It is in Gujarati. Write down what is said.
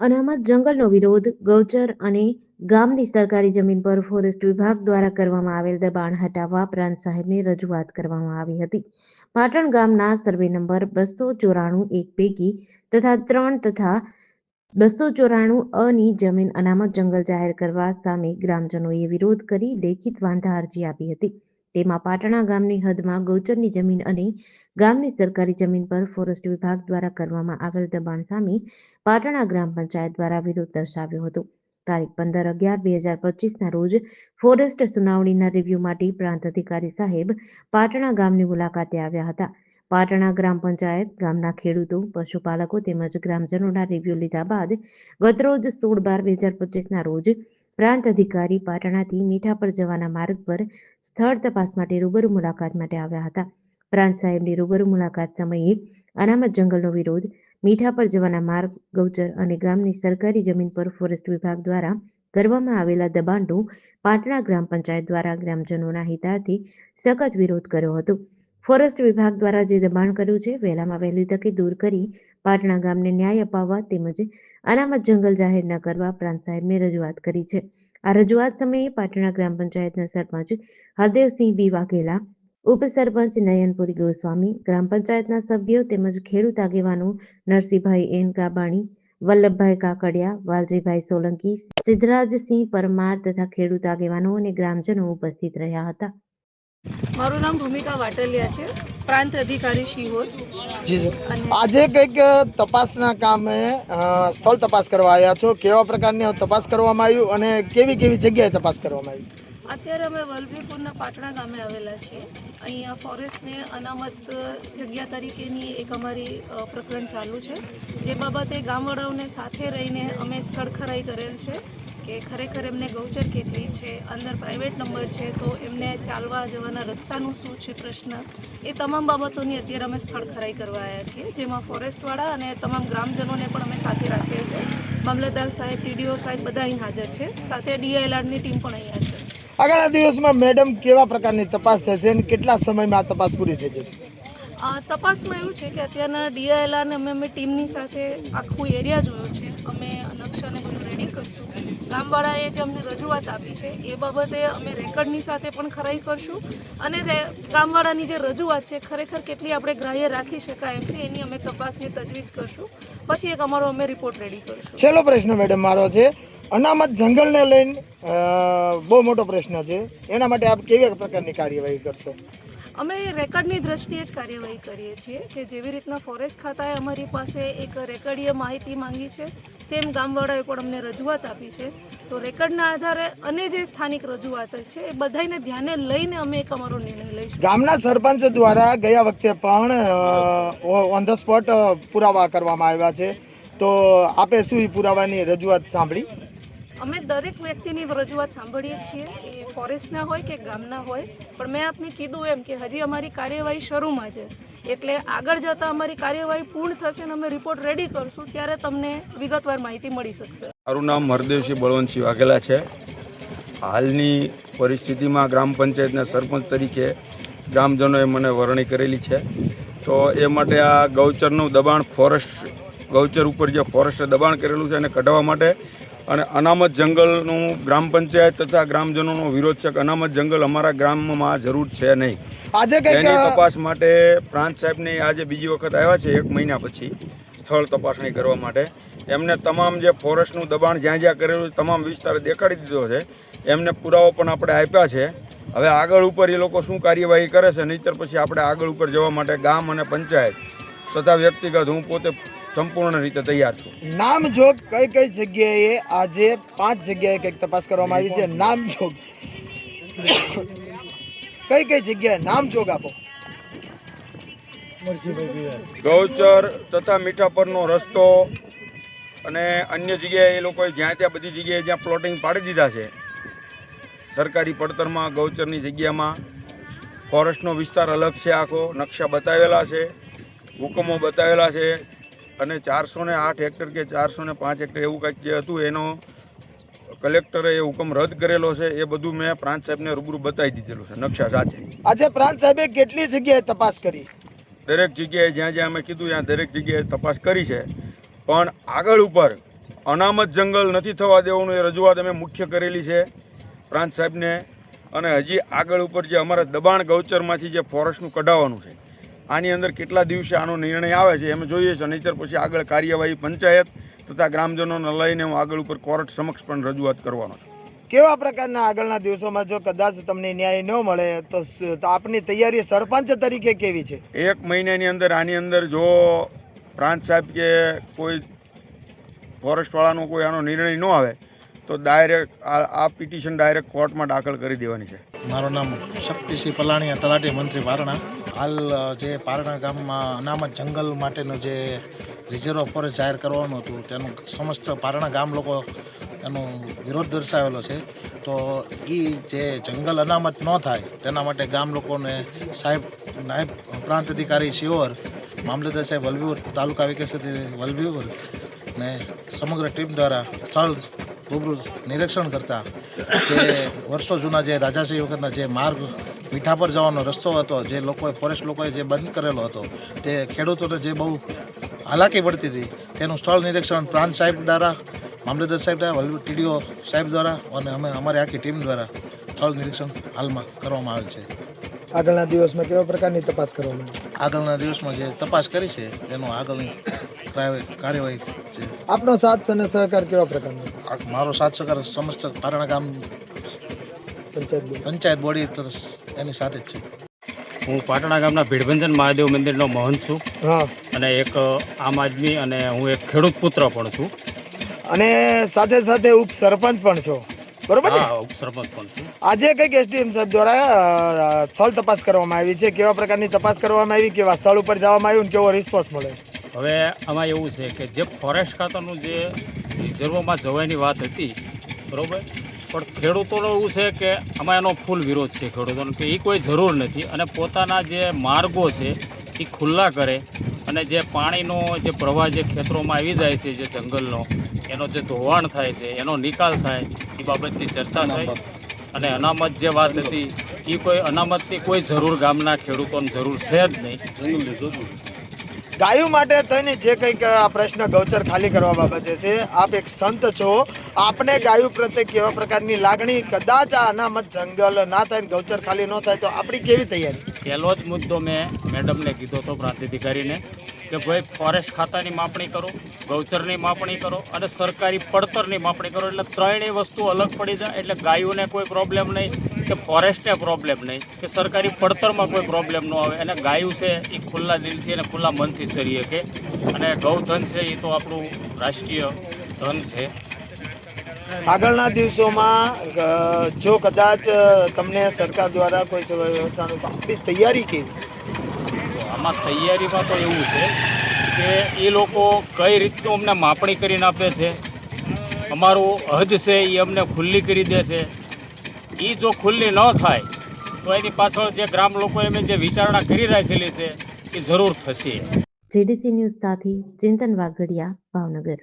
અનામત જંગલનો વિરોધ ગૌચર અને ગામની સરકારી જમીન પર ફોરેસ્ટ વિભાગ દ્વારા કરવામાં આવેલ દબાણ હટાવવા પ્રાંત સાહેબને રજૂઆત કરવામાં આવી હતી. પાટણ ગામના સર્વે નંબર બસો ચોરાણું એક પૈકી તથા ત્રણ તથા બસો ચોરાણું અની જમીન અનામત જંગલ જાહેર કરવા સામે ગ્રામજનોએ વિરોધ કરી લેખિત વાંધા અરજી આપી હતી. તેમાં પાટણા ગામની હદમાં ગૌચરની જમીન અને ગામની સરકારી જમીન પર ફોરેસ્ટ વિભાગ દ્વારા કરવામાં આવેલ દબાણ સામે પાટણા ગ્રામ પંચાયત દ્વારા વિરોધ દર્શાવ્યો હતો. તારીખ પંદર અગિયાર બે હજાર પચીસના રોજ ફોરેસ્ટ સુનાવણીના રિવ્યુ માટે પ્રાંત અધિકારી સાહેબ પાટણા ગામની મુલાકાતે આવ્યા હતા. પાટણા ગ્રામ પંચાયત ગામના ખેડૂતો, પશુપાલકો તેમજ ગ્રામજનોના રિવ્યુ લીધા બાદ ગતરોજ સોળ બાર બે હજાર પચીસના રોજ પ્રાંત અધિકારી પાટણાથી મીઠાપર જવાના માર્ગ પર સ્થળ તપાસ માટે રૂબરૂ મુલાકાત માટે આવ્યા હતા. પ્રાંત સાહેબની રૂબરૂ મુલાકાત સમયે અનામત જંગલનો વિરોધ, મીઠા પર જવાના માર્ગ, ગૌચર અને ગામની સરકારી જમીન પર ફોરેસ્ટ વિભાગ દ્વારા કરવામાં આવેલા દબાણનો પાટણા ગ્રામ પંચાયત દ્વારા ગ્રામજનોના હિતાર્થે સખત વિરોધ કર્યો હતો. ફોરેસ્ટ વિભાગ દ્વારા જે દબાણ કર્યું છે, વહેલામાં વહેલી તકે દૂર કરી પાટણા ગામને ન્યાય અપાવવા તેમજ અનામત જંગલ જાહેર ન કરવા પ્રાંત સાહેબને રજૂઆત કરી છે. આ રજૂઆત સમયે પાટણા ગ્રામ પંચાયતના સરપંચ હરદેવસિંહ બી વાઘેલા ઉપસરપંચ નયનપુરી ગોસ્વામી, ગ્રામ પંચાયતના સભ્યો તેમજ ખેડૂત આગેવાનો નરસિંહભાઈ એન કાબાણી વલ્લભભાઈ કાકડિયા, વાલજીભાઈ સોલંકી, સિદ્ધરાજસિંહ પરમાર તથા ખેડૂત આગેવાનો અને ગ્રામજનો ઉપસ્થિત રહ્યા હતા. મારું નામ ભૂમિકા વાટલિયા છે. પ્રાંત અધિકારી શિહોર જી સર આજે કંઈક તપાસના કામે સ્થળ તપાસ કરવા આવ્યા છો. કેવા પ્રકારની તપાસ કરવામાં આવ્યું અને કેવી કેવી જગ્યાએ તપાસ કરવામાં આવી? અત્યારે અમે વલભીપુરના પાટણા ગામે આવેલા છીએ. અહીંયા ફોરેસ્ટને અનામત જગ્યા તરીકેની એક અમારી પ્રકરણ ચાલુ છે. જે બાબતે ગામવાળાઓને સાથે રહીને અમે સ્થળ ખરાઈ કરેલ છે. કે ખરેખર એમને ગૌચર કેટલી છે અંદર પ્રાઇવેટ નંબર છે તો એમને ચાલવા જવાના રસ્તાનું શું છે પ્રશ્ન? એ તમામ બાબતોની અત્યારે અમે સ્થળ ખરાઈ કરવા આવ્યા છીએ જેમાં ફોરેસ્ટવાળા અને તમામ ગ્રામજનોને પણ અમે સાથે રાખીએ છીએ. મામલતદાર સાહેબ ટીડીઓ સાહેબ બધા અહીં હાજર છે સાથે ડીઆઈએલઆરની ટીમ પણ અહીંયા છે. આગળના દિવસમાં મેડમ કેવા પ્રકારની તપાસ થશે અને કેટલા સમયમાં આ તપાસ પૂરી થઈ જશે? તપાસમાં એવું છે કે અત્યારના ડીઆઈએલઆરને અમે અમે ટીમની સાથે આખું એરિયા જોયો છે. અમે નકશાને બધું ગામવાળાએ જે અમને રજૂઆત આપી છે, એ બાબતે અમે રેકર્ડની સાથે પણ ખરાઈ કરશું અને ગામવાળાની જે રજૂઆત છે, ખરેખર કેટલી આપણે ગ્રાહ્ય રાખી શકાય એમ છે, એની અમે તપાસની તજવીજ કરશું. પછી એક અમારો અમે રિપોર્ટ રેડી કરશું. છેલ્લો પ્રશ્ન મેડમ મારો છે, અનામત જંગલને લઈને બહુ મોટો પ્રશ્ન છે. એના માટે આપ કેવી પ્રકારની કાર્યવાહી કરશો? અમે રેકર્ડની દ્રષ્ટિએ જ કાર્યવાહી કરીએ છીએ કે જેવી રીતના ફોરેસ્ટ ખાતાએ અમારી પાસે એક રેકર્ડીય માહિતી માંગી છે, સેમ ગામવાળાએ પણ અમને રજૂઆત આપી છે. તો રેકર્ડના આધારે અને જે સ્થાનિક રજૂઆત છે, એ બધાને ધ્યાને લઈને અમે એક અમારો નિર્ણય લઈશું. ગામના સરપંચ દ્વારા ગયા વખતે પણ ઓન ધ સ્પોટ પુરાવા કરવામાં આવ્યા છે. તો આપે શું એ પુરાવાની રજૂઆત સાંભળી? અમે દરેક વ્યક્તિની રજૂઆત સાંભળીએ છીએ. એ ફોરેસ્ટના હોય કે ગામના હોય. પણ મેં આપને કીધું એમ કે હજી અમારી કાર્યવાહી શરૂમાં છે. એટલે આગળ જતાં અમારી કાર્યવાહી પૂર્ણ થશે અને અમે રિપોર્ટ રેડી કરશું ત્યારે તમને વિગતવાર માહિતી મળી શકશે. મારું નામ હરદેવસિંહ બળવંતસિંહ વાઘેલા છે. હાલની પરિસ્થિતિમાં ગ્રામ પંચાયતના સરપંચ તરીકે ગ્રામજનોએ મને વરણી કરેલી છે. તો એ માટે આ ગૌચરનું દબાણ ફોરેસ્ટ ગૌચર ઉપર જે ફોરેસ્ટે દબાણ કરેલું છે એને કઢાવવા માટે અને અનામત જંગલનું ગ્રામ પંચાયત તથા ગ્રામજનોનો વિરોધ છે કે અનામત જંગલ અમારા ગ્રામમાં જરૂર છે નહીં. આજે એની તપાસ માટે પ્રાંત સાહેબની આજે બીજી વખત આવ્યા છે એક મહિના પછી સ્થળ તપાસણી કરવા માટે. એમને તમામ જે ફોરેસ્ટનું દબાણ જ્યાં જ્યાં કરેલું તમામ વિસ્તાર દેખાડી દીધો છે. એમને પુરાવો પણ આપણે આપ્યા છે. હવે આગળ ઉપર એ લોકો શું કાર્યવાહી કરે છે નહીતર પછી આપણે આગળ ઉપર જવા માટે ગામ અને પંચાયત તથા વ્યક્તિગત હું પોતે સંપૂર્ણ રીતે તૈયાર છું. નામ જોગ કઈ કઈ જગ્યાએ આજે પાંચ જગ્યાએ કંઈક તપાસ કરવામાં આવી છે? નામ જોગ કઈ કઈ જગ્યાએ નામ જોગ આપો ગૌચર તથા મીઠા પરનો રસ્તો અને અન્ય જગ્યાએ એ લોકોએ જ્યાં ત્યાં બધી જગ્યાએ જ્યાં પ્લોટિંગ પાડી દીધા છે. સરકારી પડતરમાં ગૌચરની જગ્યામાં ફોરેસ્ટનો વિસ્તાર અલગ છે આખો. નકશા બતાવેલા છે. હુકમો બતાવેલા છે. અને ચારસો ને આઠ હેક્ટર કે ચારસો ને પાંચ હેક્ટર એવું કંઈક જે હતું એનો કલેક્ટરે એ હુકમ રદ કરેલો છે એ બધું મેં પ્રાંત સાહેબને રૂબરૂ બતાવી દીધેલું છે નકશા સાથે. આજે પ્રાંત સાહેબે કેટલી જગ્યાએ તપાસ કરી? દરેક જગ્યાએ જ્યાં જ્યાં અમે કીધું ત્યાં દરેક જગ્યાએ તપાસ કરી છે. પણ આગળ ઉપર અનામત જંગલ નથી થવા દેવાનું એ રજૂઆત અમે મુખ્ય કરેલી છે પ્રાંત સાહેબને. અને હજી આગળ ઉપર જે અમારા દબાણ ગૌચરમાંથી જે ફોરેસ્ટનું કઢાવવાનું છે આની અંદર કેટલા દિવસે આનો નિર્ણય આવે છે એમ જોઈએ છે. નહીતર પછી આગળ કાર્યવાહી પંચાયત તથા ગ્રામજનોને લઈને હું આગળ ઉપર કોર્ટ સમક્ષ પણ રજૂઆત કરવાનો છું. કેવા પ્રકારના આગળના દિવસોમાં જો કદાચ તમને ન્યાય ન મળે તો આપની તૈયારી સરપંચ તરીકે કેવી છે? એક મહિનાની અંદર આની અંદર જો પ્રાંત સાહેબ કે કોઈ ફોરેસ્ટવાળાનો કોઈ આનો નિર્ણય ન આવે તો ડાયરેક્ટ આ પિટિશન ડાયરેક્ટ કોર્ટમાં દાખલ કરી દેવાની છે. મારું નામ શક્તિસિંહ પલાણીયા તલાટી મંત્રી પારણા. હાલ જે પારણા ગામમાં અનામત જંગલ માટેનું જે રિઝર્વ ફોરેસ્ટ જાહેર કરવાનું હતું, તેનું સમસ્ત પારણા ગામ લોકો એનો વિરોધ દર્શાવેલો છે. તો એ જે જંગલ અનામત ન થાય, તેના માટે ગામ લોકોને સાહેબ, નાયબ પ્રાંત અધિકારી શિહોર મામલતદાર સાહેબ વલભીવર, તાલુકા વિકાસ વલભીવર ને સમગ્ર ટીમ દ્વારા સ્થળ રૂબરૂ નિરીક્ષણ કરતા જે વર્ષો જૂના જે રાજાશાહી વખતના જે માર્ગ મીઠા પર જવાનો રસ્તો હતો જે લોકોએ ફોરેસ્ટ લોકોએ જે બંધ કરેલો હતો તે ખેડૂતોને જે બહુ હાલાકી પડતી હતી તેનું સ્થળ નિરીક્ષણ પ્રાંત સાહેબ દ્વારા મામલતદાર સાહેબ દ્વારા ટીડીઓ સાહેબ દ્વારા અને અમે અમારી આખી ટીમ દ્વારા સ્થળ નિરીક્ષણ હાલમાં કરવામાં આવેલ છે. આગળના દિવસમાં કેવા પ્રકારની તપાસ કરવામાં આગળના દિવસમાં જે તપાસ કરી છે તેનો આગળની કાર્યવાહી છે. આપનો સાથ અને સહકાર કેવા પ્રકારનો? મારો સાથ સહકાર સમસ્ત પારણા ગામ પંચાયત પંચાયત બોડી તરફ એની સાથે જ છે. હું પાટણા ગામના ભીડભંજન મહાદેવ મંદિરનો મહંત છું. હા. અને એક આમ આદમી અને હું એક ખેડૂત પુત્ર પણ છું. અને સાથે સાથે ઉપ સરપંચ પણ છો. બરોબર ને? હા ઉપસરપંચ પણ છું. આજે કંઈક એસડીએમ સાહેબ દ્વારા સ્થળ તપાસ કરવામાં આવી છે. કેવા પ્રકારની તપાસ કરવામાં આવી? કેવા સ્થળ ઉપર જવામાં આવ્યું? કેવો રિસ્પોન્સ મળે હવે આમાં એવું છે કે જે ફોરેસ્ટ ખાતાનું જે રિઝર્વમાં જવાની વાત હતી બરાબર? પણ ખેડૂતોનો એવું છે કે આમાં એનો ફૂલ વિરોધ છે ખેડૂતોનો કે એ કોઈ જરૂર નથી. અને પોતાના જે માર્ગો છે એ ખુલ્લા કરે. અને જે પાણીનો જે પ્રવાહ જે ખેતરોમાં આવી જાય છે જે જંગલનો એનો જે ધોવાણ થાય છે એનો નિકાલ થાય એ બાબતની ચર્ચા થાય અને અનામત જે વાત હતી એ કોઈ અનામતની કોઈ જરૂર ગામના ખેડૂતોને જરૂર છે જ નહીં. ગાયો માટે થઈને જે કંઈક આ પ્રશ્ન ગૌચર ખાલી કરવા બાબતે છે, આપ એક સંત છો. આપને ગાયો પ્રત્યે કેવા પ્રકારની લાગણી? કદાચ આ અનામત જંગલ ના થાય ગૌચર ખાલી ન થાય, તો આપણી કેવી તૈયારી? પહેલો જ મુદ્દો મેં મેડમને કીધો હતો પ્રાંતિધિકારીને કે ભાઈ, ફોરેસ્ટ ખાતાની માપણી કરો, ગૌચરની માપણી કરો અને સરકારી પડતરની માપણી કરો. એટલે ત્રણેય વસ્તુ અલગ પડી જાય, એટલે ગાયોને કોઈ પ્રોબ્લેમ નહીં. કે ફોરેસ્ટને પ્રોબ્લેમ નહીં કે સરકારી પડતરમાં કોઈ પ્રોબ્લેમ ન આવે. અને ગાયું છે એ ખુલ્લા દિલથી અને ખુલ્લા મનથી ચરી શકે. અને ગૌધન છે એ તો આપણું રાષ્ટ્રીય ધન છે. આગળના દિવસોમાં જો કદાચ તમને સરકાર દ્વારા કોઈ સેવા વ્યવસ્થાનું તૈયારી કેવી આમાં તૈયારીમાં તો એવું છે કે એ લોકો કઈ રીતનું અમને માપણી કરીને આપે છે? અમારું હદ છે એ અમને ખુલ્લી કરી દે છે. એ જો ખુલ્લી ન થાય, તો એની પાછળ જે ગ્રામ લોકો એમ જે વિચારણા કરી રાખેલી છે એ જરૂર થશે. જેડીસી ન્યૂઝ સાથે ચિંતન વાગડિયા ભાવનગર.